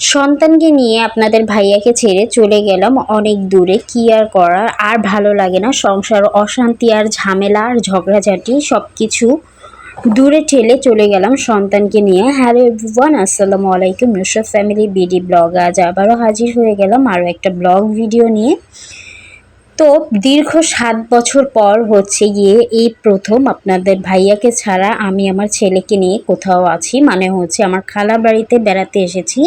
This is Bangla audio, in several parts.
সন্তানকে নিয়ে আপনাদের ভাইয়াকে ছেড়ে চলে গেলাম অনেক দূরে। কি আর করার? আর ভালো লাগে না। সংসার অশান্তি আর ঝামেলা আর ঝগড়াঝাটি সব কিছু দূরে ঠেলে চলে গেলাম সন্তানকে নিয়ে। হ্যালো এভরিওয়ান আসসালামু আলাইকুম। নুসরাত ফ্যামিলি বিডি ব্লগ আজ আবারও হাজির হয়ে গেলাম আরও একটা ব্লগ ভিডিও নিয়ে। তো দীর্ঘ সাত বছর পর হচ্ছে গিয়ে এই প্রথম আপনাদের ভাইয়াকে ছাড়া আমি আমার ছেলেকে নিয়ে কোথাও আছি। মানে হচ্ছে আমার খালা বাড়িতে বেড়াতে এসেছি।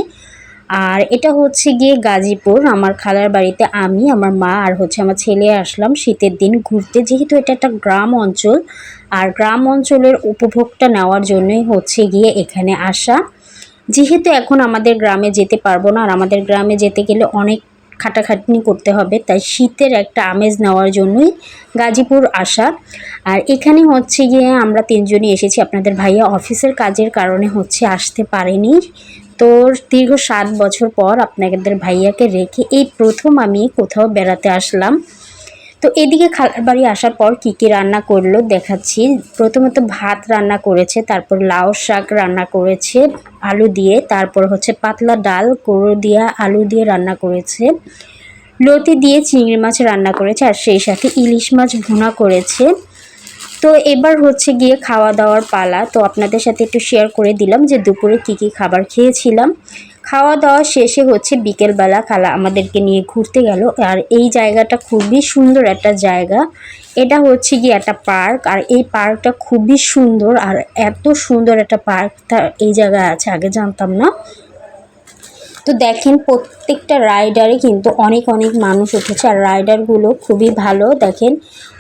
আর এটা হচ্ছে গিয়ে গাজীপুর, আমার খালার বাড়িতে আমি, আমার মা আর হচ্ছে আমার ছেলে আসলাম শীতের দিন ঘুরতে। যেহেতু এটা একটা গ্রাম অঞ্চল, আর গ্রাম অঞ্চলের উপভোগটা নেওয়ার জন্যই হচ্ছে গিয়ে এখানে আসা। যেহেতু এখন আমাদের গ্রামে যেতে পারব না, আর আমাদের গ্রামে যেতে গেলে অনেক খাটাখাটনি করতে হবে, তাই শীতের একটা আমেজ নেওয়ার জন্যই গাজীপুর আসা। আর এখানে হচ্ছে গিয়ে আমরা তিনজনই এসেছি, আপনাদের ভাইয়া অফিসের কাজের কারণে হচ্ছে আসতে পারেনি। তো দীর্ঘ সাত বছর পর আপনাদের ভাইয়াকে রেখে এই প্রথম আমি কোথাও বেড়াতে আসলাম। তো এদিকে খালার বাড়ি আসার পর কী কী রান্না করল দেখাচ্ছি। প্রথমত ভাত রান্না করেছে, তারপর লাউ শাক রান্না করেছে, আলু দিয়ে, তারপর হচ্ছে পাতলা ডাল গরু দিয়ে, আলু দিয়ে রান্না করেছে। লতি দিয়ে চিংড়ি মাছ রান্না করেছে, আর সেই সাথে ইলিশ মাছ ভুনা করেছে। তো এবার হচ্ছে গিয়ে খাওয়া দাওয়ার পালা। তো আপনাদের সাথে একটু শেয়ার করে দিলাম যে দুপুরে কী কী খাবার খেয়েছিলাম। খাওয়া দাওয়া শেষে হচ্ছে বিকেলবেলা খালা আমাদেরকে নিয়ে ঘুরতে গেল। আর এই জায়গাটা খুবই সুন্দর একটা জায়গা। এটা হচ্ছে গিয়ে একটা পার্ক। আর এই পার্কটা খুবই সুন্দর। আর এত সুন্দর একটা পার্ক এই জায়গায় আছে, আগে জানতাম না। তো দেখেন প্রত্যেকটা রাইডারে কিন্তু অনেক অনেক মানুষ উঠেছে। আর রাইডারগুলো খুবই ভালো, দেখেন।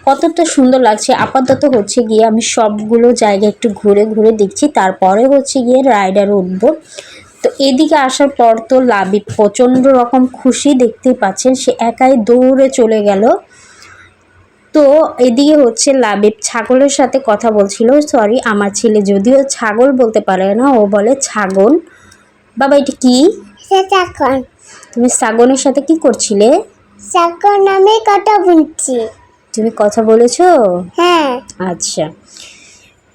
কতটা সুন্দর লাগছে। আপাতত হচ্ছে গিয়ে আমি সবগুলো জায়গা একটু ঘুরে ঘুরে দেখছি। তারপরে হচ্ছে গিয়ে রাইডার উঠবো। তো এদিকে আসার পর তো লাবিব প্রচণ্ড রকম খুশি দেখতেই পাচ্ছেন। সে একাই দৌড়ে চলে গেল। তো এদিকে হচ্ছে লাবিব ছাগলের সাথে কথা বলছিল। সরি আমার ছেলে যদিও ছাগল বলতে পারে না, ও বলে ছাগল। বাবা, এটা কি? এখন তুমি ছাগলের সাথে কি করছিলে? এখন আমি কথা বলছি। তুমি কথা বলেছ? হ্যাঁ। আচ্ছা।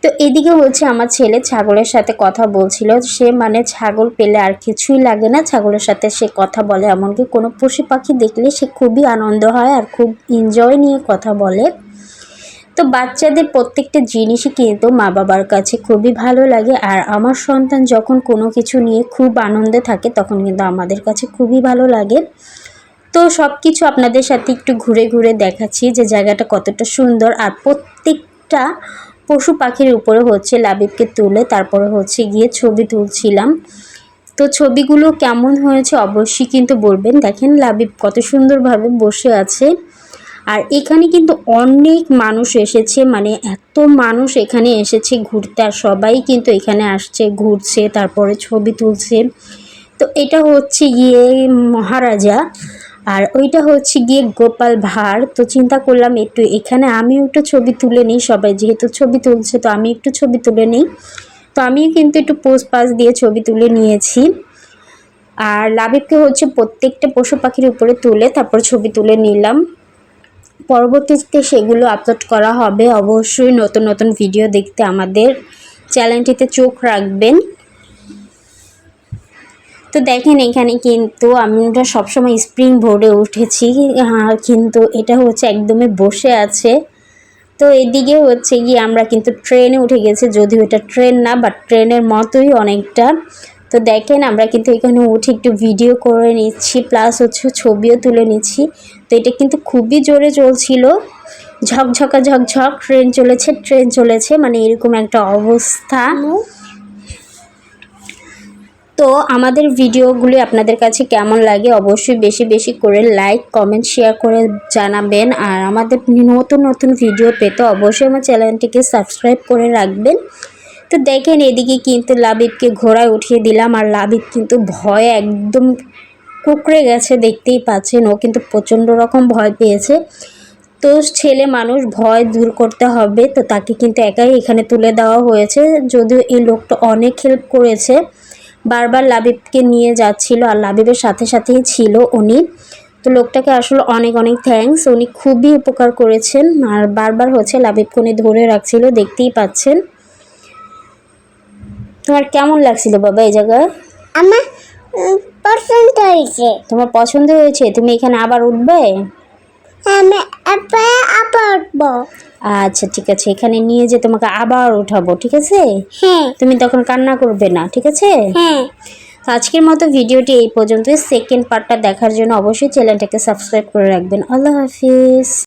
তো এদিকে হচ্ছে আমার ছেলে ছাগলের সাথে কথা বলছিল। সে মানে ছাগল পেলে আর কিছুই লাগে না। ছাগলের সাথে সে কথা বলে। এমনকি কোনো পশু পাখি দেখলে সে খুবই আনন্দ হয় আর খুব এনজয় নিয়ে কথা বলে। তো বাচ্চাদের প্রত্যেকটা জিনিসই কিন্তু মা বাবার কাছে খুবই ভালো লাগে। আর আমার সন্তান যখন কোনো কিছু নিয়ে খুব আনন্দে থাকে, তখন কিন্তু আমাদের কাছে খুবই ভালো লাগে। তো সব কিছু আপনাদের সাথে একটু ঘুরে ঘুরে দেখাচ্ছি যে জায়গাটা কতটা সুন্দর। আর প্রত্যেকটা পশু পাখির উপরে হচ্ছে লাবিবকে তুলে তারপরে হচ্ছে গিয়ে ছবি তুলছিলাম। তো ছবিগুলো কেমন হয়েছে অবশ্যই কিন্তু বলবেন। দেখেন লাবিব কত সুন্দরভাবে বসে আছে। আর এখানে কিন্তু অনেক মানুষ এসেছে মানে এত মানুষ এখানে এসেছে ঘুরতে আর সবাই কিন্তু এখানে আসছে, ঘুরছে, তারপরে ছবি তুলছে। তো এটা হচ্ছে গিয়ে মহারাজা আর ওইটা হচ্ছে গিয়ে গোপাল ভাঁড়। তো চিন্তা করলাম একটু এখানে আমিও একটু ছবি তুলে নিই, সবাই যেহেতু ছবি তুলছে তো আমি একটু ছবি তুলে নিই। তো আমিও কিন্তু একটু পোস্ট পাস দিয়ে ছবি তুলে নিয়েছি। আর লাবিবকে হচ্ছে প্রত্যেকটা পশু পাখির উপরে তুলে তারপর ছবি তুলে নিলাম। পরবর্তীতে সেগুলো আপলোড করা হবে। অবশ্যই নতুন নতুন ভিডিও দেখতে আমাদের চ্যানেলটিতে চোখ রাখবেন। তো দেখেন এখানে কিন্তু আমরা সবসময় স্প্রিং বোর্ডে উঠেছি। কিন্তু এটা হচ্ছে একদমই বসে আছে। তো এদিকে হচ্ছে গিয়ে আমরা কিন্তু ট্রেনে উঠে গেছি। যদিও এটা ট্রেন না বাট ট্রেনের মতোই অনেকটা। তো দেখেন, আমরা কিন্তু এখানে উঠে একটু ভিডিও করে নিচ্ছি প্লাস হচ্ছে ছবিও তুলে নিচ্ছি। তো এটা কিন্তু খুবই জোরে চলছিল। ঝকঝকা ঝকঝক ট্রেন চলেছে ট্রেন চলেছে মানে এরকম একটা অবস্থা। তো আমাদের ভিডিওগুলি আপনাদের কাছে কেমন লাগে অবশ্যই বেশি বেশি করে লাইক কমেন্ট শেয়ার করে জানাবেন। আর আমাদের নতুন নতুন ভিডিও পেতে অবশ্যই আমার চ্যানেলটিকে সাবস্ক্রাইব করে রাখবেন। তো দেখেন এদিকে কিন্তু লাবিবকে ঘোড়ায় উঠিয়ে দিলাম, আর লাবিব কিন্তু ভয়ে একদম কুকড়ে গেছে, দেখতেই পাচ্ছেন। ও কিন্তু প্রচণ্ড রকম ভয় পেয়েছে। তো ছেলে মানুষ ভয় দূর করতে হবে, তো তাকে কিন্তু একাই এখানে তুলে দেওয়া হয়েছে। যদিও এই লোকটা অনেক হেল্প করেছে। বারবার লাবিবকে নিয়ে যাচ্ছিল, আর লাবিবের সাথে সাথেই ছিল উনি। তো লোকটাকে আসলে অনেক অনেক থ্যাঙ্কস উনি খুবই উপকার করেছেন, আর বারবার হচ্ছে লাবিবকে উনি ধরে রাখছিল, দেখতেই পাচ্ছেন। তোমার কেমন লাগছিল বাবা এই জায়গায়? আমার উম, হয়েছে। তোমার পছন্দ হয়েছে? তুমি এখানে আবার উঠবে? আমি এরপরে আবার উঠবো। আচ্ছা ঠিক আছে। এখানে নিয়ে যে তোমাকে আবার উঠাবো ঠিক আছে? হ্যাঁ। তুমি তখন কান্না করবে না ঠিক আছে? হ্যাঁ। তো আজকের মতো ভিডিওটি এই পর্যন্ত সেকেন্ড পার্টটা দেখার জন্য অবশ্যই চ্যানেলটাকে সাবস্ক্রাইব করে রাখবেন। আল্লাহ হাফিজ।